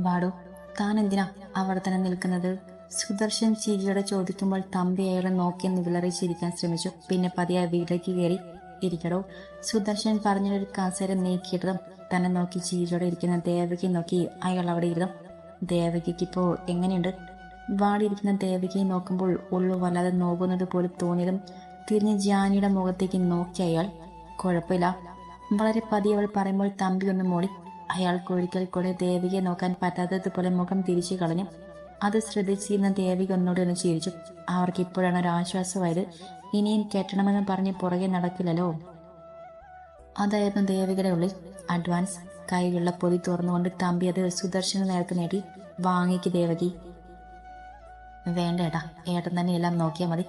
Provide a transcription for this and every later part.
വാടോ താൻ എന്തിനാ അവിടെ തന്നെ നിൽക്കുന്നത്? സുദർശൻ ചിരിയോടെ ചോദിക്കുമ്പോൾ തമ്പി അയാളെ നോക്കി വിളറി ചിരിക്കാൻ ശ്രമിച്ചു. പിന്നെ പതിയെ വീട്ടിലേക്ക് കയറി ഇരിക്കടോ. സുദർശൻ പറഞ്ഞൊരു കാസേരം നീക്കിയിട്ടതും തന്നെ നോക്കി ചിരിയോടെ ഇരിക്കുന്ന ദേവകി നോക്കി അയാൾ അവിടെ ഇരുന്നു. ദേവകിക്ക് ഇപ്പോൾ എങ്ങനെയുണ്ട്? വാടിയിരിക്കുന്ന ദേവകിയെ നോക്കുമ്പോൾ ഉള്ളു വല്ലാതെ നോക്കുന്നത് പോലെ തോന്നിയതും തിരിഞ്ഞ് ജാനിയുടെ മുഖത്തേക്ക് നോക്കി അയാൾ കുഴപ്പമില്ല. വളരെ പതിയെ അവൾ പറയുമ്പോൾ തമ്പി ഒന്ന് മൂടി അയാൾക്ക് ഒരിക്കൽ കൂടെ ദേവികയെ നോക്കാൻ പറ്റാത്തതുപോലെ മുഖം തിരിച്ചു കളഞ്ഞു. അത് ശ്രദ്ധിച്ചിരുന്ന ദേവിക ഒന്നോട് ഒന്ന് ചിരിച്ചു. അവർക്ക് ഇപ്പോഴാണ് ഒരു ആശ്വാസമായത്. ഇനിയും കെട്ടണമെന്ന് പറഞ്ഞ് പുറകെ നടക്കില്ലല്ലോ. അതായിരുന്നു ദേവികയുടെ ഉള്ളിൽ അഡ്വാൻസ്. കയ്യിലുള്ള പൊതി തുറന്നുകൊണ്ട് തമ്പി അത് സുദർശന നേരത്തെ നേടി. വാങ്ങിക്ക് ദേവകി. വേണ്ട ഏട്ടാ ഏട്ടൻ തന്നെ എല്ലാം നോക്കിയാൽ മതി.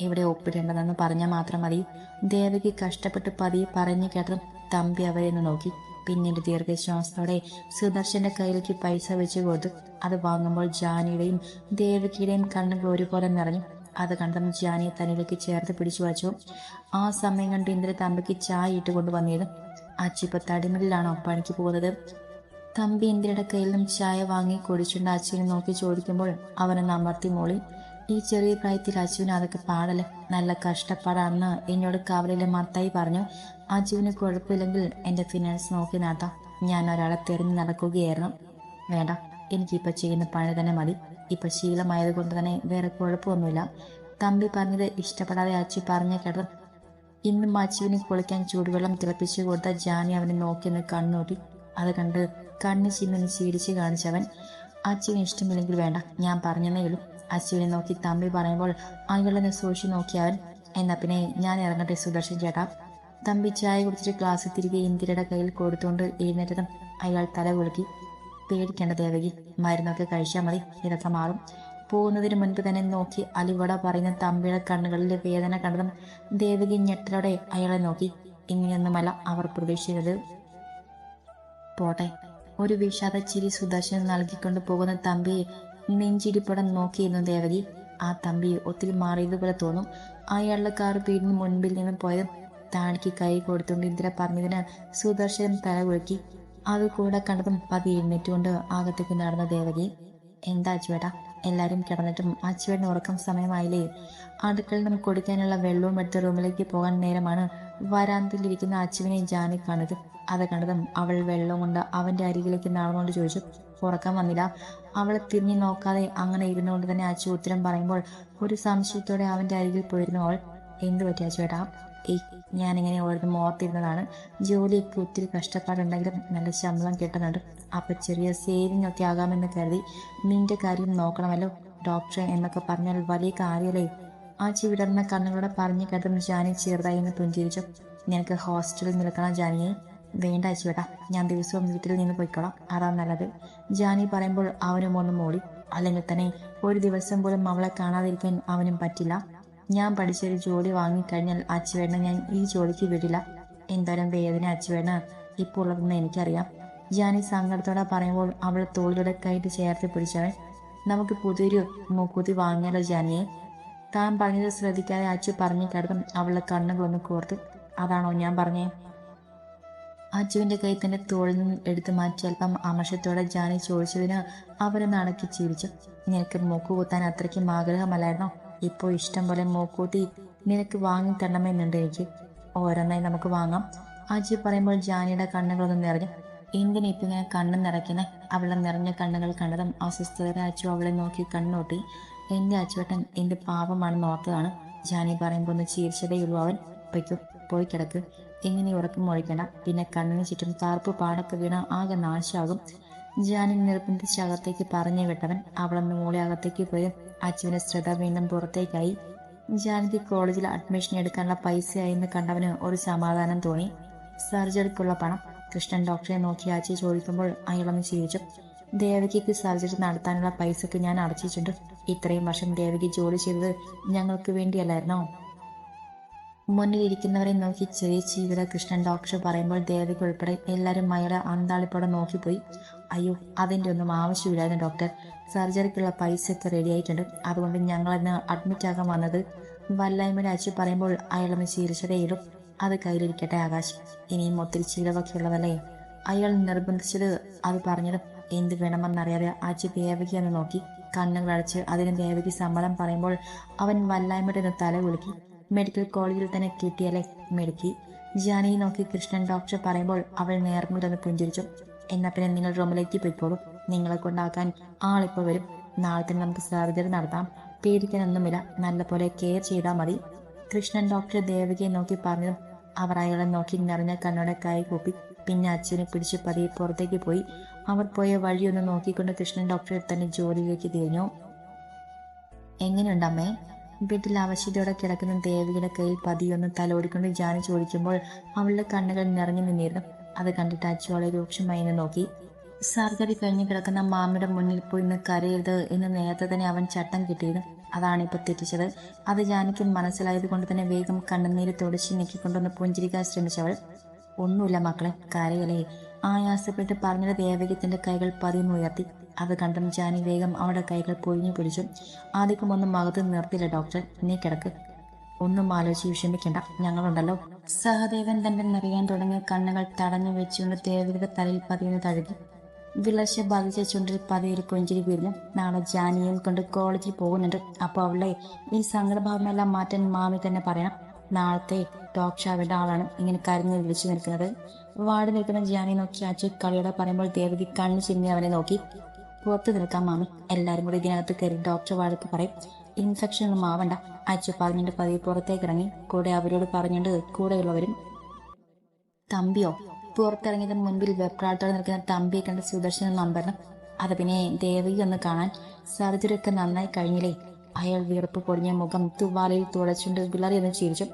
എവിടെ ഒപ്പിടേണ്ടതെന്ന് പറഞ്ഞാൽ മാത്രം മതി. ദേവകി കഷ്ടപ്പെട്ട് പതിയെ പറഞ്ഞു കേട്ടതും തമ്പി അവരെ നോക്കി. പിന്നീട് ദീർഘശ്വാസത്തോടെ സുദർശന്റെ കയ്യിലേക്ക് പൈസ വെച്ച് കൊടുത്തു അത് വാങ്ങുമ്പോൾ ജാനിയുടെയും ദേവകിയുടെയും കണ്ണുകൾ ഒരുപോലെ നിറഞ്ഞു. അത് കണ്ടതും ജാനിയെ തന്നിലേക്ക് ചേർത്ത് പിടിച്ചു വച്ചു. ആ സമയം കണ്ട് ഇന്ദ്ര തമ്പിക്ക് ചായ ഇട്ട് കൊണ്ടുവന്നത് അച്ചിപ്പ തടിമില്ലാണോ പണിക്ക് പോകുന്നത്? തമ്പി ഇന്ദ്രയുടെ കയ്യിൽ നിന്നും ചായ വാങ്ങി കുടിച്ചുകൊണ്ട് അച്ഛനെ നോക്കി ചോദിക്കുമ്പോൾ അവനെ അമർത്തി മോളി. ഈ ചെറിയ പ്രായത്തിൽ അച്ചുവിന് അതൊക്കെ പാടൽ നല്ല കഷ്ടപ്പാടാണെന്ന് എന്നോട് കവലയിലെ മത്തായി പറഞ്ഞു. അച്ചുവിന് കുഴപ്പമില്ലെങ്കിൽ എന്റെ ഫിനാൻസ് നോക്കി നടത്താം. ഞാൻ ഒരാളെ തെരഞ്ഞു നടക്കുകയായിരുന്നു. വേണ്ട എനിക്കിപ്പോൾ ചെയ്യുന്ന പണി തന്നെ മതി. ഇപ്പം ശീലമായത് കൊണ്ട് തന്നെ വേറെ കുഴപ്പമൊന്നുമില്ല. തമ്പി പറഞ്ഞത് ഇഷ്ടപ്പെടാതെ അച്ചു പറഞ്ഞ കേട്ടത് ഇന്നും അച്ചുവിന് കുളിക്കാൻ ചൂടുവെള്ളം തിളപ്പിച്ചു കൊടുത്ത ജാനി അവനെ നോക്കിയെന്ന് കണ്ണൂട്ടി. അത് കണ്ട് കണ്ണ് ചിമ്മിന് ചിരിച്ച് കാണിച്ചവൻ അച്ചുവിന് ഇഷ്ടമില്ലെങ്കിൽ വേണ്ട ഞാൻ പറഞ്ഞതേ ഉള്ളൂ. അച്ചുവിനെ നോക്കി തമ്പി പറയുമ്പോൾ അയാളെന്നെ സൂക്ഷിച്ചു നോക്കി അവൻ എന്നാ പിന്നെ ഞാൻ ഇറങ്ങട്ടെ സുദർശൻ ചേട്ടാ. തമ്പി ചായ കുടിച്ചിട്ട് ഗ്ലാസ് തിരികെ ഇന്ദിരയുടെ കയ്യിൽ കൊടുത്തുകൊണ്ട് എഴുന്നേറ്റതും അയാൾ തല കുലുക്കി. പേടിക്കേണ്ട ദേവകി മരുന്നൊക്കെ കഴിച്ചാൽ മതി ഇതൊക്കെ മാറും. പോകുന്നതിന് മുൻപ് തന്നെ നോക്കി അലിവട പറയുന്ന തമ്പിയുടെ കണ്ണുകളിലെ വേദന കണ്ടതും ദേവകി ഞെട്ടലോടെ അയാളെ നോക്കി. ഇങ്ങനെയൊന്നുമല്ല അവർ പ്രതീക്ഷിച്ചത്. പോട്ടെ. ഒരു വിഷാദ ചിരി സുദർശൻ നൽകിക്കൊണ്ട് പോകുന്ന തമ്പിയെ നെഞ്ചിടിപ്പടം നോക്കിയിരുന്നു ദേവകി. ആ തമ്പി ഒത്തിരി മാറിയതുപോലെ തോന്നും. അയാളുടെ കാർ വീടിന് മുൻപിൽ നിന്ന് പോയതും താണിക്ക് കൈ കൊടുത്തുകൊണ്ട് ഇന്ദിര പറഞ്ഞതിന് സുദർശൻ തല കുലുക്കി. അത് കൂടെ കണ്ടതും പതി എഴുന്നേറ്റുകൊണ്ട് അകത്തേക്ക് നടന്ന ദേവകി എന്താ അച്ചുവേട്ടാ? എല്ലാരും കിടന്നിട്ടും അച്ചുവേട്ടന് ഉറക്കം സമയമായില്ലേ? അടുക്കളയിൽ നിന്ന് കൊടുക്കാനുള്ള വെള്ളവും എടുത്ത് റൂമിലേക്ക് പോകാൻ നേരമാണ് വരാന്തയിലിരിക്കുന്ന അച്ചുവിനെ ജാനി കണ്ടത് അത് കണ്ടതും അവൾ വെള്ളം കൊണ്ട് അവന്റെ അരികിലേക്ക് നടന്നുകൊണ്ട് ചോദിച്ചു ഉറക്കം വന്നില്ല? അവളെ തിരിഞ്ഞു നോക്കാതെ അങ്ങനെ ഇരുന്നുകൊണ്ട് തന്നെ അച്ചു ഉത്തരം പറയുമ്പോൾ ഒരു സംശയത്തോടെ അവന്റെ അരികിൽ പോയിരുന്നു അവൾ. എന്തു പറ്റി അച്ചുവേട്ടാ ഏയ് ഞാനിങ്ങനെ ഓരോന്നും ഓർത്തിരുന്നതാണ് ജോലിയൊക്കെ ഒത്തിരി കഷ്ടപ്പാടുണ്ടെങ്കിലും നല്ല ശമ്പളം കിട്ടുന്നുണ്ട്. അപ്പൊ ചെറിയ സേവിങ് ഒക്കെ ആകാമെന്ന് കരുതി നിന്റെ കാര്യം നോക്കണമല്ലോ ഡോക്ടറെ എന്നൊക്കെ പറഞ്ഞാൽ വലിയ കാര്യമല്ലേ ആ വിടർന്ന കണ്ണുകളോടെ പറഞ്ഞു കേട്ടതും ജാനി ചെറുതായി ഒന്ന് പുഞ്ചിരിച്ചു. നിനക്ക് ഹോസ്റ്റലിൽ നിൽക്കണം ജാനിയെ. വേണ്ട അച്ചുവേട്ടാ ഞാൻ ദിവസവും വീട്ടിൽ നിന്ന് പോയിക്കോളാം. അതാ നല്ലത്. ജാനി പറയുമ്പോൾ അവനും ഒന്ന് മൂടി. അല്ലെങ്കിൽ തന്നെ ഒരു ദിവസം പോലും അവളെ കാണാതിരിക്കാൻ അവനും പറ്റില്ല. ഞാൻ പഠിച്ചൊരു ജോലി വാങ്ങിക്കഴിഞ്ഞാൽ അച്ചുവേട്ടനെ ഞാൻ ഈ ജോലിക്ക് വിടില്ല. എന്തായാലും വേദന അച്ചുവേട്ടന് ഇപ്പോൾ ഉള്ളതെന്ന് എനിക്കറിയാം. ജാനി സങ്കടത്തോടെ പറയുമ്പോൾ അവൾ തോളിലൂടെ കൈയിട്ട് ചേർത്ത് പിടിച്ചവൻ നമുക്ക് പുതിയൊരു മൂക്കുത്തി വാങ്ങിയാലോ ജാനിയെ? താൻ പറഞ്ഞത് ശ്രദ്ധിക്കാതെ അച്ചു പറഞ്ഞു കിടന്നും അവളുടെ കണ്ണുകളൊന്ന് കോർത്ത് അതാണോ ഞാൻ പറഞ്ഞേ? അച്ചുവിന്റെ കൈ തന്റെ തോളിൽ നിന്ന് എടുത്തു മാറ്റി അല്പം അമർഷത്തോടെ ജാനി ചോദിച്ചതിന് അവരൊന്ന് നടക്കി ചിരിച്ചു നിനക്ക് മൂക്ക് കുത്താൻ അത്രയ്ക്കും ആഗ്രഹമല്ലായിരുന്നോ? ഇപ്പോൾ ഇഷ്ടം പോലെ മൂക്കൂത്തി നിനക്ക് വാങ്ങി തരണമെന്നുണ്ട് എനിക്ക്. ഓരോന്നായി നമുക്ക് വാങ്ങാം. അജി പറയുമ്പോൾ ജാനിയുടെ കണ്ണുകളൊന്നും നിറഞ്ഞു. എന്തിനാ ഇപ്പം ഇങ്ങനെ കണ്ണ് നിറയ്ക്കുന്നത് അവളെ നിറഞ്ഞ കണ്ണുകൾ കണ്ടതും അസ്വസ്ഥതയുടെ അച്ചു അവളെ നോക്കി കണ്ണോട്ടി എന്റെ അച്ചുവേട്ടൻ എന്റെ പാപമാണ് ഓർത്തതാണ് ജാനി പറയുമ്പോൾ ഒന്ന് ചീർച്ചതയുള്ളൂ അവൻ. പൊയ്ക്കും പോയി കിടക്ക്. ഇങ്ങനെ ഉറക്കം മുഴിക്കണം പിന്നെ കണ്ണിന് ചുറ്റും താർപ്പ് പാടൊക്കെ വീണ ആകെ നാശമാകും. ജാനി നിർബന്ധിച്ച് അകത്തേക്ക് പറഞ്ഞു വിട്ടവൻ അവളൊന്ന് മൂളി അകത്തേക്ക് പോയി. അച്ചുവിന്റെ ശ്രദ്ധ വീണ്ടും പുറത്തേക്കായി. ജാനകി കോളേജിൽ അഡ്മിഷൻ എടുക്കാനുള്ള പൈസയായെന്ന് കണ്ടവന് ഒരു സമാധാനം തോന്നി. സർജറിക്കുള്ള പണം. കൃഷ്ണൻ ഡോക്ടറെ നോക്കി അച്ചു ചോദിക്കുമ്പോൾ അയാളൊന്ന് ചിരിച്ചു ദേവകിക്ക് സർജറി നടത്താനുള്ള പൈസക്ക് ഞാൻ അടച്ചിട്ടുണ്ട്. ഇത്രയും വർഷം ദേവകി ജോലി ചെയ്തത് ഞങ്ങൾക്ക് വേണ്ടിയല്ലായിരുന്നോ? മുന്നിലിരിക്കുന്നവരെ നോക്കി ചെറിയ ചീവിത കൃഷ്ണൻ ഡോക്ടർ പറയുമ്പോൾ ദേവകി ഉൾപ്പെടെ എല്ലാവരും മയുടെ അന്താളിപ്പോടെ നോക്കിപ്പോയി. അയ്യോ അതിന്റെ ഒന്നും ആവശ്യമില്ലായിരുന്നു ഡോക്ടർ സർജറിക്കുള്ള പൈസ ഒക്കെ റെഡി ആയിട്ടുണ്ട്. അതുകൊണ്ട് ഞങ്ങളിന്ന് അഡ്മിറ്റ് ആകാൻ വന്നത് വല്ലായ്മയുടെ അച്ഛൻ പറയുമ്പോൾ അയാളൊന്ന് ചിരിച്ചതേയിടും അത് കയ്യിലിരിക്കട്ടെ ആകാശ്. ഇനിയും ഒത്തിരി ചിലവൊക്കെ ഉള്ളതല്ലേ അയാൾ നിർബന്ധിച്ചത് അത് പറഞ്ഞത് എന്ത് വേണമെന്നറിയാതെ അച്ഛൻ ദേവകി എന്ന് നോക്കി. കണ്ണുകൾ അടച്ച് അതിന് ദേവകി സമ്മതം പറയുമ്പോൾ അവൻ വല്ലായ്മയുടെ തല കുലുക്കി. മെഡിക്കൽ കോളേജിൽ തന്നെ കിട്ടിയാലേ മെടുക്കി ജാനിയെ നോക്കി കൃഷ്ണൻ ഡോക്ടർ പറയുമ്പോൾ അവൾ നേർമുണ്ടെന്ന് പുഞ്ചിരിച്ചു. എന്നാ പിന്നെ നിങ്ങൾ റൂമിലേക്ക് പോയിക്കോളൂ. നിങ്ങളെ കൊണ്ടാക്കാൻ ആളിപ്പോൾ വരും. നാളെ തന്നെ നമുക്ക് സർജറി നടത്താം. പേടിക്കാനൊന്നുമില്ല. നല്ലപോലെ കെയർ ചെയ്താൽ മതി. കൃഷ്ണൻ ഡോക്ടർ ദേവകിയെ നോക്കി പറഞ്ഞതും അവർ അയാളെ നോക്കി നിറഞ്ഞ കണ്ണോടെ കൈ കൂപ്പി. പിന്നെ അച്ഛനെ പിടിച്ച് പതിയെ പുറത്തേക്ക് പോയി. അവർ പോയ വഴിയൊന്ന് നോക്കിക്കൊണ്ട് കൃഷ്ണൻ ഡോക്ടറെ തന്നെ ജോലിയിലേക്ക് തിരിഞ്ഞു. എങ്ങനെയുണ്ട് വീട്ടിൽ അവശതയോടെ കിടക്കുന്ന ദേവിയുടെ കയ്യിൽ പതിയൊന്ന് തലോടിക്കൊണ്ട് ജാനി ചോദിക്കുമ്പോൾ അവളുടെ കണ്ണുകൾ നിറഞ്ഞു നിന്നിരുന്നു. അത് കണ്ടിട്ട് അച്ചു അവളെ രൂക്ഷമായി നോക്കി. സർജറി കഴിഞ്ഞ് കിടക്കുന്ന മാമിയുടെ മുന്നിൽ പോയി ഇന്ന് കരയരുത് എന്ന് നേരത്തെ തന്നെ അവൻ ചട്ടം കിട്ടിയത് അതാണ് ഇപ്പൊ തെറ്റിച്ചത്. അത് ജാനിക്ക് മനസ്സിലായത് കൊണ്ട് തന്നെ വേഗം കണ്ണുനീര് തുടച്ച് നീക്കിക്കൊണ്ടൊന്ന് പുഞ്ചിരിക്കാൻ ശ്രമിച്ചവൾ. ഒന്നുമില്ല മക്കളെ കരയലേ ആയാസപ്പെട്ട് പറഞ്ഞ ദേവകത്തിന്റെ കൈകൾ പതിന്നുയർത്തി അത് കണ്ടും ജാനി വേഗം അവളുടെ കൈകൾ പൊഴിഞ്ഞു പിടിച്ചു. ആദ്യം ഒന്നും മകത്ത് നിർത്തില്ല ഡോക്ടർ നീ കിടക്ക്. ഒന്നും ആലോചിച്ച് വിഷമിക്കണ്ട. ഞങ്ങളുണ്ടല്ലോ. സഹദേവൻ തന്റെ നിറയാൻ തുടങ്ങിയ കണ്ണുകൾ തടഞ്ഞു വെച്ചുകൊണ്ട് ദേവിയുടെ തലയിൽ പതിയെന്ന് തഴുകി. വിളർച്ച ബാധിച്ച ചുണ്ടിൽ പതിയൊരു കൊഞ്ചിരി വീഴുന്നു നാളെ ജാനിയും കൊണ്ട് കോളേജിൽ പോകുന്നുണ്ട്. അപ്പോൾ അവളെ ഈ സങ്കടഭാവമെല്ലാം മാറ്റാൻ മാമി തന്നെ പറയണം. നാളത്തെ ടോക്ക് ഷാവിന്റെ ആളാണ് ഇങ്ങനെ കരഞ്ഞു വിളിച്ചു നിൽക്കുന്നത്. വാർഡ് നിൽക്കുന്ന ജാനി നോക്കി അച്ഛൻ കളിയോടെ പറയുമ്പോൾ ദേവതി കണ്ണു ചിന്നി അവനെ നോക്കി. പുറത്തു നിൽക്കാം മാമി എല്ലാവരും കൂടി ഇതിനകത്ത് കയറി ഡോക്ടർ വഴക്ക് പറയും ഇൻഫെക്ഷൻ ഒന്നും ആവണ്ട. അച്ചു പറഞ്ഞിട്ട് പതിയെ പുറത്തേക്ക് ഇറങ്ങി. കൂടെ അവരോട് പറഞ്ഞിട്ട് കൂടെയുള്ളവരും തമ്പിയോ? പുറത്തിറങ്ങിയതിന് മുൻപിൽ വെപ്രാളത്തോടെ നിൽക്കുന്ന തമ്പിയെ കണ്ട സുദർശനം നമ്പറിനും അത് പിന്നെ ദേവകി ഒന്ന് കാണാൻ ഒക്കെ നന്നായി കഴിഞ്ഞില്ലേ? അയാൾ വിയർപ്പ് പൊടിഞ്ഞ മുഖം തുവാലയിൽ തുടച്ചുണ്ട് വിളറി എന്ന് ചിരിച്ചു.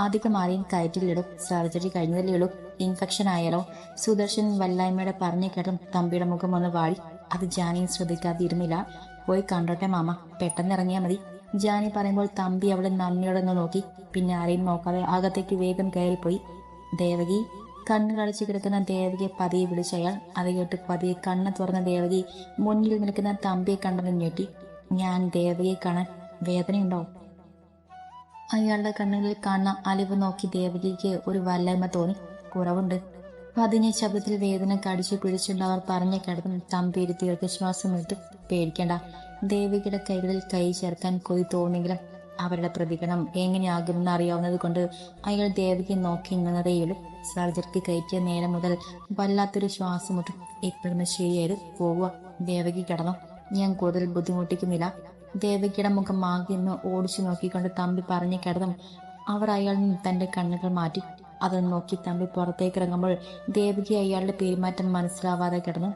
അധികം ആരെയും കയറ്റിലിടും സർജറി കഴിഞ്ഞതല്ലേ ഉള്ളൂ. ഇൻഫെക്ഷൻ ആയാലോ? സുദർശൻ വല്ലായ്മയുടെ പറഞ്ഞു കേട്ടും തമ്പിയുടെ മുഖം ഒന്ന് വാടി. അത് ജാനിയും ശ്രദ്ധിക്കാതിരുന്നില്ല. പോയി കണ്ടോട്ടെ മാമ. പെട്ടെന്ന് ഇറങ്ങിയാൽ മതി. ജാനി പറയുമ്പോൾ തമ്പി അവളെ നന്ദിയോടെ ഒന്ന് നോക്കി. പിന്നെ ആരെയും നോക്കാതെ അകത്തേക്ക് വേഗം കയറിപ്പോയി ദേവകി. കണ്ണു കളിച്ചു കിടക്കുന്ന ദേവകിയെ പതിയെ വിളിച്ചയാൾ. അത് കേട്ട് പതിയെ കണ്ണ് തുറന്ന ദേവകി മുന്നിൽ നിൽക്കുന്ന തമ്പിയെ കണ്ടത് ഞെട്ടി. ഞാൻ ദേവകിയെ കാണാൻ വേദനയുണ്ടോ അയാളുടെ കണ്ണുകളിൽ കാണുന്ന അലിവ് നോക്കി ദേവകിക്ക് ഒരു വല്ലായ്മ തോന്നി. കുറവുണ്ട്. പതിഞ്ഞ ശബ്ദത്തിൽ വേദന കടിച്ചു പിടിച്ചുണ്ടവർ പറഞ്ഞു കിടന്നും തമ്പേരി ദീർഘശ്വാസം ഇട്ട് പേടിക്കണ്ട. ദേവികയുടെ കൈകളിൽ കൈ ചേർക്കാൻ കൊതി തോന്നിയെങ്കിലും അവരുടെ പ്രതികരണം എങ്ങനെയാകുമെന്ന് അറിയാവുന്നത് കൊണ്ട് അയാൾ ദേവികയെ നോക്കി നിന്നതേയുള്ളൂ. സർജറിക്ക് കയറ്റിയ നേരം മുതൽ വല്ലാത്തൊരു ശ്വാസം മുട്ടും. ഇപ്പോഴൊന്ന് ശരിയായത് പോവുക. ദേവകി കിടന്നു? ഞാൻ കൂടുതൽ ബുദ്ധിമുട്ടിക്കുന്നില്ല. ദേവകിയുടെ മുഖം മാകിന്ന് ഓടിച്ചു നോക്കിക്കൊണ്ട് തമ്പി പറഞ്ഞു കിടന്നും അവർ നിന്ന് തന്റെ കണ്ണുകൾ മാറ്റി. അത് നോക്കി തമ്പി പുറത്തേക്ക് ഇറങ്ങുമ്പോൾ ദേവകി അയാളുടെ പെരുമാറ്റം മനസ്സിലാവാതെ കിടന്നു.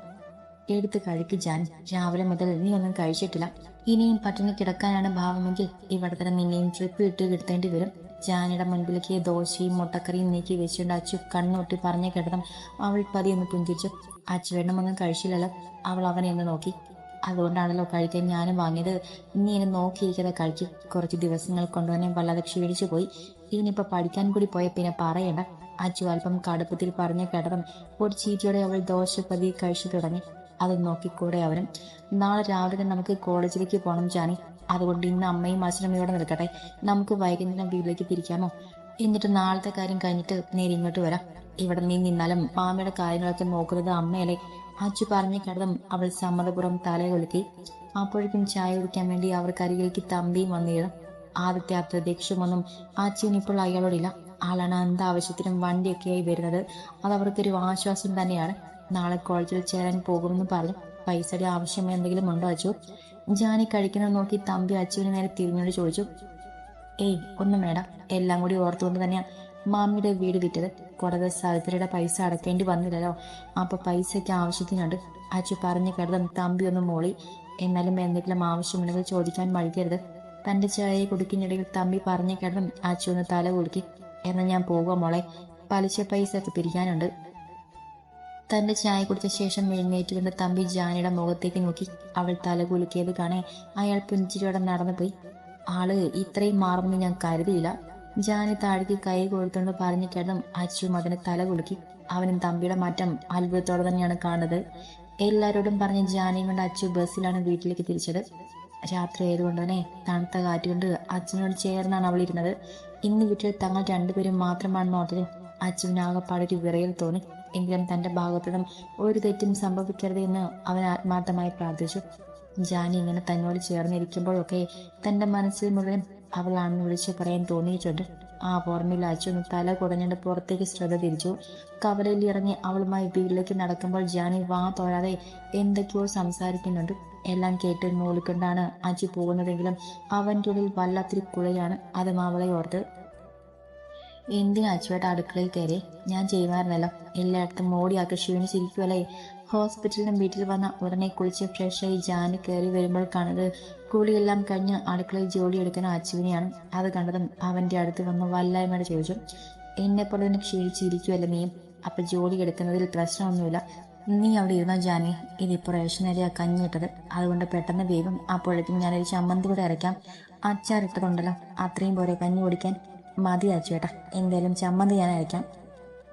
എടുത്ത് കഴിക്ക് ജാൻ രാവിലെ മുതൽ നീ ഒന്നും കഴിച്ചിട്ടില്ല. ഇനിയും പട്ടിണി കിടക്കാനാണ് ഭാവമെങ്കിൽ ഇവിടെ തന്നെ നിന്നെയും ട്രിപ്പ് ഇട്ട് കിടത്തേണ്ടി വരും. ജാനിയുടെ മുൻപിലേക്ക് ദോശയും മുട്ടക്കറിയും നീക്കി വെച്ചുകൊണ്ട് അച്ചു കണ്ണൊട്ടി പറഞ്ഞു കിടന്നും അവൾ പതിയൊന്ന് പുഞ്ചിരിച്ചു. അച്ചുവേണ്ണമൊന്നും കഴിച്ചില്ലല്ലോ. അവൾ അവനെ ഒന്ന് നോക്കി. അതുകൊണ്ടാണല്ലോ കഴിക്കാൻ ഞാനും വാങ്ങിയത്. ഇനി എന്നെ നോക്കിയിരിക്കാതെ കഴിക്കും കുറച്ച് ദിവസങ്ങൾ കൊണ്ടുവന്നെ വല്ലാതെ ക്ഷീണിച്ചു പോയി. ഇനിയിപ്പോൾ പഠിക്കാൻ കൂടി പോയ പിന്നെ പറയണ്ട. അച്ചു അല്പം കടുപ്പത്തിൽ പറഞ്ഞ കേട്ടതും ഒരു ചീറ്റിയോടെ അവൾ ദോശ പതി കഴിച്ചു തുടങ്ങി. അത് നോക്കിക്കൂടെ അവനും. നാളെ രാവിലെ നമുക്ക് കോളേജിലേക്ക് പോകണം ജാനി. അതുകൊണ്ട് ഇന്ന് അമ്മയും അച്ഛനും ഇവിടെ നിൽക്കട്ടെ. നമുക്ക് വൈകുന്നേരം വീട്ടിലേക്ക് തിരിക്കാമോ? എന്നിട്ട് നാളത്തെ കാര്യം കഴിഞ്ഞിട്ട് നേരെ ഇങ്ങോട്ട് വരാം. ഇവിടെ നീ നിന്നാലും മാമയുടെ കാര്യങ്ങളൊക്കെ നോക്കുന്നത് അമ്മയല്ലേ. അച്ചു പറഞ്ഞു കിടന്നും അവൾ സമ്മതപുറം തല കൊളുത്തി. അപ്പോഴേക്കും ചായ കുടിക്കാൻ വേണ്ടി അവർക്ക് അരികിലേക്ക് തമ്പിയും വന്നിരുന്നു ആദ്യത്തെ അപ്രതീക്ഷമൊന്നും അച്ചുവിന് ഇപ്പോൾ അയാളോടില്ല. ആളാണ് എന്താവശ്യത്തിനും വണ്ടിയൊക്കെയായി വരുന്നത്. അത് അവർക്കൊരു ആശ്വാസം തന്നെയാണ്. നാളെ കോളേജിൽ ചേരാൻ പോകുമെന്ന് പറഞ്ഞു. പൈസയുടെ ആവശ്യം എന്തെങ്കിലും ഉണ്ടോ അച്ചു? ജാനി കഴിക്കുന്നത് നോക്കി തമ്പി അച്ചുവിന് നേരെ തിരിഞ്ഞോട് ചോദിച്ചു. ഏയ് ഒന്നും വേണ്ട. എല്ലാം കൂടി ഓർത്തുകൊണ്ട് തന്നെയാണ് മാമിയുടെ വീട് വിറ്റത്. കൂടാതെ സർജറിയുടെ പൈസ അടക്കേണ്ടി വന്നില്ലല്ലോ. അപ്പൊ പൈസയ്ക്ക് ആവശ്യത്തിനുണ്ട്. അച്ചു പറഞ്ഞു കിടന്നും തമ്പി ഒന്ന് മോളി. എന്നാലും എന്തെങ്കിലും ആവശ്യമുണ്ടെങ്കിൽ ചോദിക്കാൻ മടിക്കരുത്. തന്റെ ചായയെ കുടിക്കുന്നിടയിൽ തമ്പി പറഞ്ഞു കിടന്നും അച്ചു ഒന്ന് തല കുലുക്കി. എന്നാൽ ഞാൻ പോവുക മോളെ. പലിശ പൈസ ഒക്കെ പിരിക്കാനുണ്ട്. തന്റെ ചായ കുടിച്ച ശേഷം എഴുന്നേറ്റുകൊണ്ട് തമ്പി ജാനിയുടെ മുഖത്തേക്ക് നോക്കി. അവൾ തല കുലുക്കിയത് കാണേ അയാൾ പുഞ്ചിരിയോടെ നടന്നുപോയി. ആൾ ഇത്രയും മാറുമെന്ന് ഞാൻ കരുതിയില്ല. ജാനി താഴേക്ക് കൈ കൊടുത്തുകൊണ്ട് പറഞ്ഞു കിടന്നും അച്ചു അതിന് തല കുലുക്കി. അവനും തമ്പിയുടെ മാറ്റം അത്ഭുതത്തോടെ തന്നെയാണ് കാണുന്നത്. എല്ലാവരോടും പറഞ്ഞ് ജാനിയും കൊണ്ട് അച്ചു ബസ്സിലാണ് വീട്ടിലേക്ക് തിരിച്ചത്. രാത്രി ആയതുകൊണ്ട് തന്നെ തണുത്ത കാറ്റുകൊണ്ട് അച്ഛനോട് ചേർന്നാണ് അവൾ ഇരുന്നത്. ഇന്ന് വീട്ടിൽ തങ്ങൾ രണ്ടുപേരും മാത്രമാണെന്ന് ഓർത്തത് അച്ഛനാകപ്പാടൊരു വിറയൽ തോന്നി. എങ്കിലും തന്റെ ഭാഗത്തുനിന്നും ഒരു തെറ്റും സംഭവിക്കരുത് എന്ന് അവൻ ആത്മാർത്ഥമായി പ്രാർത്ഥിച്ചു. ജാനി ഇങ്ങനെ തന്നോട് ചേർന്നിരിക്കുമ്പോഴൊക്കെ തന്റെ മനസ്സിൽ മുഴുവൻ അവളാണെന്ന് വിളിച്ചു പറയാൻ തോന്നിയിട്ടുണ്ട്. ആ ഓർമ്മയിൽ അച്ഛൻ തല കുടഞ്ഞിട്ട് പുറത്തേക്ക് ശ്രദ്ധ തിരിച്ചു. കവലയിൽ ഇറങ്ങി അവളുമായി വീട്ടിലേക്ക് നടക്കുമ്പോൾ ജാനി വാ തോരാതെ എന്തൊക്കെയോ സംസാരിക്കുന്നുണ്ട്. എല്ലാം കേട്ട് മൂളിക്കൊണ്ടാണ് അജി പോകുന്നതെങ്കിലും അവന്റെ ഉള്ളിൽ വല്ലാത്തൊരു കുഴയാണ്. അതും അവളെ ഓർത്ത്. എന്തിനാ അച്ചുവേട്ട അടുക്കളയിൽ കയറി? ഞാൻ ചെയ്യുമായിരുന്നല്ലോ. എല്ലായിടത്തും മോടിയാക്കി ക്ഷീണിച്ചിരിക്കുമല്ലേ ഹോസ്പിറ്റലിലും വീട്ടിൽ വന്ന ഉടനെ കുളിച്ച് ഫ്രഷായി ജാന് കയറി വരുമ്പോൾ കണ്ടത് കുളിയെല്ലാം കഴിഞ്ഞ് അടുക്കളയിൽ ജോലി എടുക്കുന്ന അച്ചുവിനെയാണ് അത് കണ്ടതും അവന്റെ അടുത്ത് വന്ന് വല്ലായ്മയുടെ ചോദിച്ചു എന്നെപ്പോലെ പോലെ തന്നെ ക്ഷീണിച്ചിരിക്കുമല്ലോ നീ അപ്പം ജോലി എടുക്കുന്നതിൽ പ്രശ്നമൊന്നുമില്ല. നീ അവിടെ ഇരുന്നോ ജാനി? ഇതിപ്പോൾ റേഷനരിയാ കഞ്ഞിട്ടത് അതുകൊണ്ട് പെട്ടെന്ന് വേഗം അപ്പോഴേക്കും ഞാനൊരു ചമ്മന്തി കൂടെ അരയ്ക്കാം. അച്ചാറിട്ടതുണ്ടല്ലോ അത്രയും പോരെ കഞ്ഞി കുടിക്കാൻ. മതി അച്ചുവേട്ടാ എന്തായാലും ചമ്മന്തി ഞാൻ അയക്കാം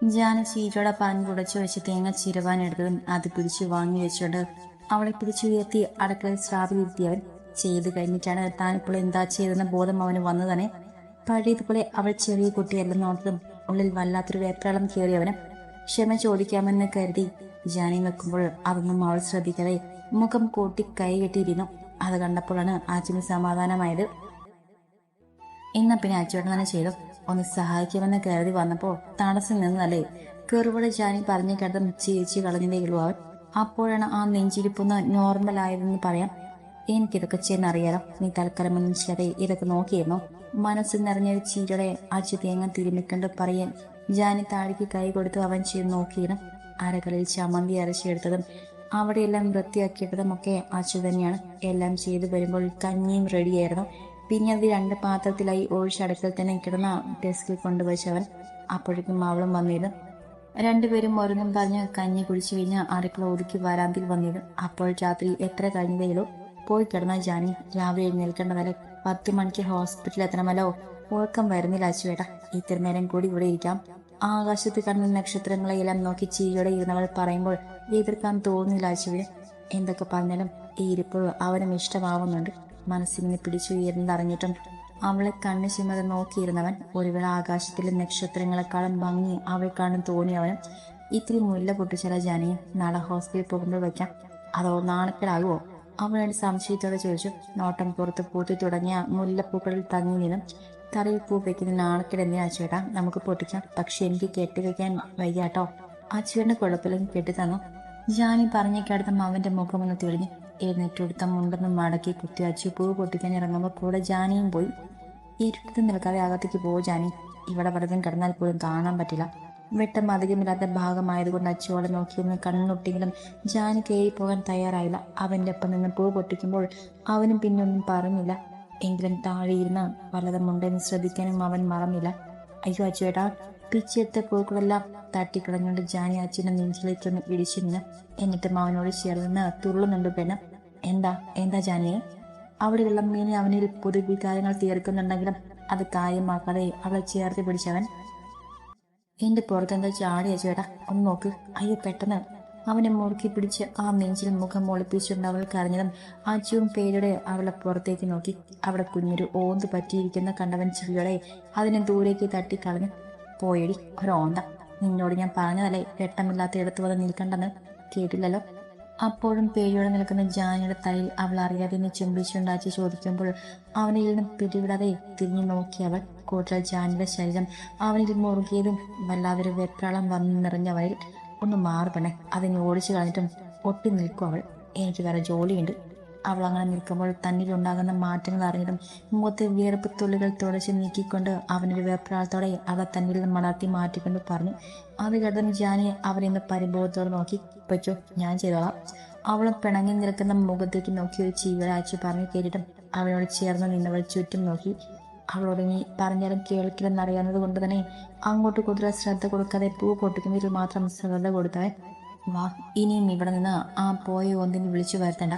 ജാന ചീറ്റോടെ പറഞ്ഞു കുടച്ചു വെച്ച് തേങ്ങ ചിരവാനെടുത്തതും അത് പിടിച്ചു വാങ്ങി വെച്ചോണ്ട് അവളെ പിടിച്ചുയർത്തി അടുക്കളയിൽ സ്രാവിലിരുത്തിയവൻ ചെയ്തു കഴിഞ്ഞിട്ടാണ് താൻ ഇപ്പോൾ എന്താ ചെയ്തെന്ന ബോധം അവന് വന്നു തന്നെ. പഴയതുപോലെ അവൾ ചെറിയ കുട്ടിയല്ലെന്ന് ഓർത്തതും ഉള്ളിൽ വല്ലാത്തൊരു വേപ്രാളം കയറിയവന് ക്ഷമ ചോദിക്കാമെന്ന് കരുതി ജാനി വെക്കുമ്പോൾ അതൊന്നും അവൾ ശ്രദ്ധിക്കാതെ മുഖം കൂട്ടി കൈ കെട്ടിയിരുന്നു. അത് കണ്ടപ്പോഴാണ് ആച്ചിന് സമാധാനമായത്. എന്നാ പിന്നെ ആച്ചുവേട്ടൻ തന്നെ ചെയ്തു. ഒന്ന് സഹായിക്കുമെന്ന് കരുതി വന്നപ്പോൾ തടസ്സം നിന്നല്ലേ കെറുവടെ ചാനി പറഞ്ഞു കിടന്ന് ചേച്ചി കളഞ്ഞതേ ഉള്ളൂ അവൻ. അപ്പോഴാണ് ആ നെഞ്ചിരിപ്പൊന്ന് നോർമൽ ആയതെന്ന് പറയാം. എനിക്കിതൊക്കെ ചെന്നറിയാലോ. നീ തൽക്കാലം ഒന്നും ചെയ്യാതെ ഇതൊക്കെ നോക്കിയിരുന്നു? മനസ്സിൽ നിറഞ്ഞൊരു ചീരടെ അച്ചു തേങ്ങ തിരുമിക്കൊണ്ട് പറയാൻ ജാനി താഴേക്ക് കൈ കൊടുത്ത് അവൻ ചെയ്ത് നോക്കിയിരുന്നു. അരകളിൽ ചമ്മന്തി അരച്ചെടുത്തതും അവിടെയെല്ലാം വൃത്തിയാക്കിയിട്ടതും ഒക്കെ അച്ചു തന്നെയാണ്. എല്ലാം ചെയ്തു വരുമ്പോൾ കഞ്ഞിയും റെഡിയായിരുന്നു. പിന്നെ അത് രണ്ട് പാത്രത്തിലായി ഒഴിച്ചടക്കൽ തന്നെ കിടന്ന ഡെസ്കിൽ കൊണ്ടുവച്ചവൻ അപ്പോഴേക്കും അവളും വന്നിരുന്നു. രണ്ടുപേരും ഓരോന്നും പറഞ്ഞ് കഞ്ഞി കുടിച്ചു കഴിഞ്ഞ് അടുക്കള ഒതുക്കി വരാന്തിൽ വന്നിരുന്നു. അപ്പോൾ രാത്രി എത്ര കഴിഞ്ഞതേയുള്ളൂ? പോയി കിടന്ന ജാനി രാവിലെ എഴുന്നേൽക്കേണ്ടതല്ലേ പത്ത് മണിക്ക് ഹോസ്പിറ്റലിൽ എത്തണമല്ലോ? ഉറക്കം വരുന്നില്ല അച്ചുവേട്ട ഇത്തിരി നേരം കൂടി ഇവിടെ ഇരിക്കാം. ആകാശത്ത് കണ്ട നക്ഷത്രങ്ങളെയെല്ലാം നോക്കി ചിരിയോടെ ഇരുന്നവൾ പറയുമ്പോൾ എതിർക്കാൻ തോന്നുന്നില്ല അച്ചുവിന് എന്തൊക്കെ പറഞ്ഞാലും ഈ ഇരിപ്പ് അവനും ഇഷ്ടമാവുന്നുണ്ട്. മനസ്സിനെ പിടിച്ചുയർന്നറിഞ്ഞിട്ടും അവളെ കണ്ണു ചിമ്മതെ നോക്കിയിരുന്നവൻ ഒരുവേള ആകാശത്തിലെ നക്ഷത്രങ്ങളെക്കാളും ഭംഗി അവൾ കാണും തോന്നിയവനും ഇത്തിരി മുല്ല പൊട്ടിച്ചാല ജാനിയെ നാളെ ഹോസ്പിറ്റലിൽ പോകുമ്പോൾ വയ്ക്കാം അതോ നാണക്കേടാകുമോ അവനോട് സംശയത്തോടെ ചോദിച്ചു. നോട്ടം പുറത്ത് പൂത്തി തുടങ്ങിയ മുല്ലപ്പൂക്കളിൽ തങ്ങി നിന്നും തറയിൽ പൂ വയ്ക്കുന്ന നാണക്കേട് എന്തിനാ ചേട്ടാ? നമുക്ക് പൊട്ടിക്കാം. പക്ഷെ എനിക്ക് കെട്ടിവെക്കാൻ വയ്യാട്ടോ. ചേട്ടന് കുഴപ്പമില്ലെങ്കിൽ കെട്ടിത്തന്നു. ജാനി പറഞ്ഞേക്കടുത്ത അവന്റെ മുഖമൊന്ന് തെളിഞ്ഞു എഴുന്നേറ്റെടുത്ത മുണ്ടെന്ന് മടക്കി കുത്തി കുത്തിവച്ച് പൂ പൊട്ടിക്കാൻ ഇറങ്ങുമ്പോൾ കൂടെ ജാനിയും പോയി. ഇരുട്ടത്ത് നിൽക്കാതെ അകത്തേക്ക് പോ ജാനി. ഇവിടെ പലതും കിടന്നാൽ പോലും കാണാൻ പറ്റില്ല. വെട്ടം അധികമില്ലാത്ത ഭാഗമായതുകൊണ്ട് അച്ചോളെ നോക്കിയൊന്ന് കണ്ണൊട്ടിങ്കിലും ജാനി കയറി പോകാൻ തയ്യാറായില്ല. അവന്റെ ഒപ്പം നിന്ന് പൂ പൊട്ടിക്കുമ്പോൾ അവനും പിന്നൊന്നും പറഞ്ഞില്ല. എങ്കിലും താഴെ ഇരുന്ന് പലതുമുണ്ടെന്ന് ശ്രദ്ധിക്കാനും അവൻ മറന്നില്ല. അയ്യോ അച്ചുവേട്ടാ പിച്ചെടുത്ത പൂക്കളെല്ലാം തട്ടിക്കളഞ്ഞുകൊണ്ട് ജാനി അച്ഛനെ നെഞ്ചിലേക്കൊന്ന് ഇടിച്ചിരുന്ന് എന്നിട്ട് മാവനോട് ചേർന്ന് തുള്ളുന്നുണ്ട് പെണ്ണ്. എന്താ? എന്താ ജാനിയെ? അവിടെയുള്ള മീനെ അവനിൽ പൊതുവികാരങ്ങൾ തീർക്കുന്നുണ്ടെങ്കിലും അത് കാര്യമാക്കാതെ അവളെ ചേർത്ത് പിടിച്ചവൻ എന്റെ പുറത്തെന്താ ചാടിയ ചേട്ടാ? ഒന്ന് നോക്ക്. അയ്യോ പെട്ടെന്ന്. അവനെ മുറുക്കി പിടിച്ച് ആ നെഞ്ചിൽ മുഖം ഒളിപ്പിച്ചുകൊണ്ട് അവൾ കരഞ്ഞതും അച്ചുവും പേരുടെ അവളെ പുറത്തേക്ക് നോക്കി. അവിടെ കുഞ്ഞൊരു ഓന്ത് പറ്റിയിരിക്കുന്ന കണ്ടവൻ ചെടികളെ അതിനെ ദൂരേക്ക് തട്ടിക്കളഞ്ഞു. പോയടി ഒരോന്ത. നിന്നോട് ഞാൻ പറഞ്ഞതല്ലേ വെട്ടമില്ലാത്ത ഇടത്ത് വന്ന് നിൽക്കണ്ടെന്ന് കേട്ടില്ലല്ലോ? അപ്പോഴും പേടിയോടെ നിൽക്കുന്ന ജാനിയുടെ തലയിൽ അവൾ അറിയാതെ നിന്ന് ചുംബിച്ചുണ്ടാച്ച് ചോദിക്കുമ്പോൾ അവനിൽ നിന്നും പിടിവിടാതെ തിരിഞ്ഞു നോക്കി അവൾ. കൂടുതൽ ജാനിയുടെ ശരീരം അവനിൽ മുറുകിയതും വല്ലാതൊരു വെപ്രാളം വന്നു നിറഞ്ഞവരിൽ ഒന്ന് മാറുപണേ അതിനെ ഓടിച്ചു കളഞ്ഞിട്ടും ഒട്ടി നിൽക്കും അവൾ. എനിക്ക് വേറെ ജോലിയുണ്ട്. അവൾ അങ്ങനെ നിൽക്കുമ്പോൾ തന്നിലുണ്ടാകുന്ന മാറ്റങ്ങൾ അറിഞ്ഞതും മുഖത്തെ വിയർപ്പ് തുള്ളികൾ തുടച്ച് നീക്കിക്കൊണ്ട് അവനൊരു വെപ്രാളത്തോടെ അവ തന്നിൽ നിന്ന് മലർത്തി മാറ്റിക്കൊണ്ട് പറഞ്ഞു അത് കേട്ടതും ജാനി അവനെന്ന് പരിഭവത്തോടെ നോക്കി പറ്റോ ഞാൻ ചെയ്തോളാം. അവൾ പിണങ്ങി നിൽക്കുന്ന മുഖത്തേക്ക് നോക്കി ഒരു ചീവരാഴ്ച പറഞ്ഞു കേട്ടിട്ടും അവനോട് ചേർന്ന് നിന്നവൾ ചുറ്റും നോക്കി. അവളോട് നീ പറഞ്ഞാലും കേൾക്കില്ലെന്നറിയാവുന്നത് കൊണ്ട് തന്നെ അങ്ങോട്ട് കൂടുതൽ ശ്രദ്ധ കൊടുക്കാതെ പൂ പൊട്ടിക്കുന്നതിൽ മാത്രം ശ്രദ്ധ കൊടുത്താൽ വാ ഇനിയും ഇവിടെ നിന്ന് ആ പോയ ഒന്നിനെ വിളിച്ചു വരുത്തണ്ട.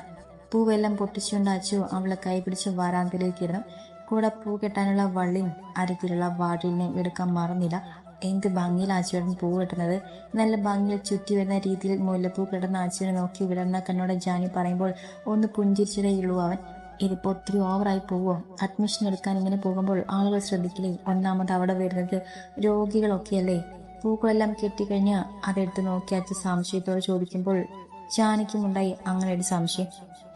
പൂവെല്ലാം പൊട്ടിച്ചുകൊണ്ട് അച്ചു അവളെ കൈപിടിച്ച് പിടിച്ച് വാരാന്തിലേക്ക് ഇടണം കൂടെ പൂ കെട്ടാനുള്ള വള്ളിയും അരക്കിലുള്ള വാടിലിനെയും എടുക്കാൻ മറന്നില്ല. എന്ത് ഭംഗിയിൽ ആച്ചുവേട്ടൻ പൂ കെട്ടുന്നത്. നല്ല ഭംഗിയിൽ ചുറ്റി വരുന്ന രീതിയിൽ മുല്ലപ്പൂ കിടന്ന ആച്ചുവിനെ നോക്കി വിടർന്ന കണ്ണോടെ ജാനി പറയുമ്പോൾ ഒന്ന് പുഞ്ചിരിച്ചതേ ഉള്ളൂ അവൻ. ഇതിപ്പോൾ ഒത്തിരി ഓവറായി പോവോ? അഡ്മിഷൻ എടുക്കാൻ ഇങ്ങനെ പോകുമ്പോൾ ആളുകൾ ശ്രദ്ധിക്കില്ലേ? ഒന്നാമത് അവിടെ വരുന്നത് രോഗികളൊക്കെയല്ലേ? പൂക്കളെല്ലാം കെട്ടിക്കഴിഞ്ഞ് അതെടുത്ത് നോക്കി അച്ഛൻ സംശയത്തോടെ ചോദിക്കുമ്പോൾ ജാനയ്ക്കുമുണ്ടായി അങ്ങനെ ഒരു സംശയം.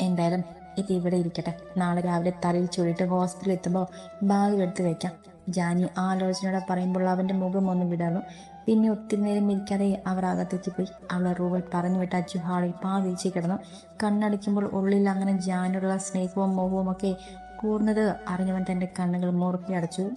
എന്തായാലും ഇത് ഇവിടെ ഇരിക്കട്ടെ. നാളെ രാവിലെ തറയിൽ ചുരുട്ട് ഹോസ്പിറ്റലിൽ എത്തുമ്പോൾ ബാഗ് എടുത്ത് വെക്കാം. ജാനി ആലോചനയോടെ പറയുമ്പോൾ അവന്റെ മുഖം ഒന്ന് വിടാറു പിന്നെ ഒത്തിരി നേരം ഇരിക്കാതെ അവർ പോയി. അവളെ റൂമിൽ പറഞ്ഞു വിട്ട അച്ചു ഹാളിൽ പാവിരിച്ച് കിടന്നു. കണ്ണടിക്കുമ്പോൾ ഉള്ളിൽ അങ്ങനെ ജാനുള്ള സ്നേഹവും മോഹവും ഒക്കെ കൂർന്നത് അറിഞ്ഞവൻ തന്റെ കണ്ണുകൾ മുറുക്കി അടച്ചു.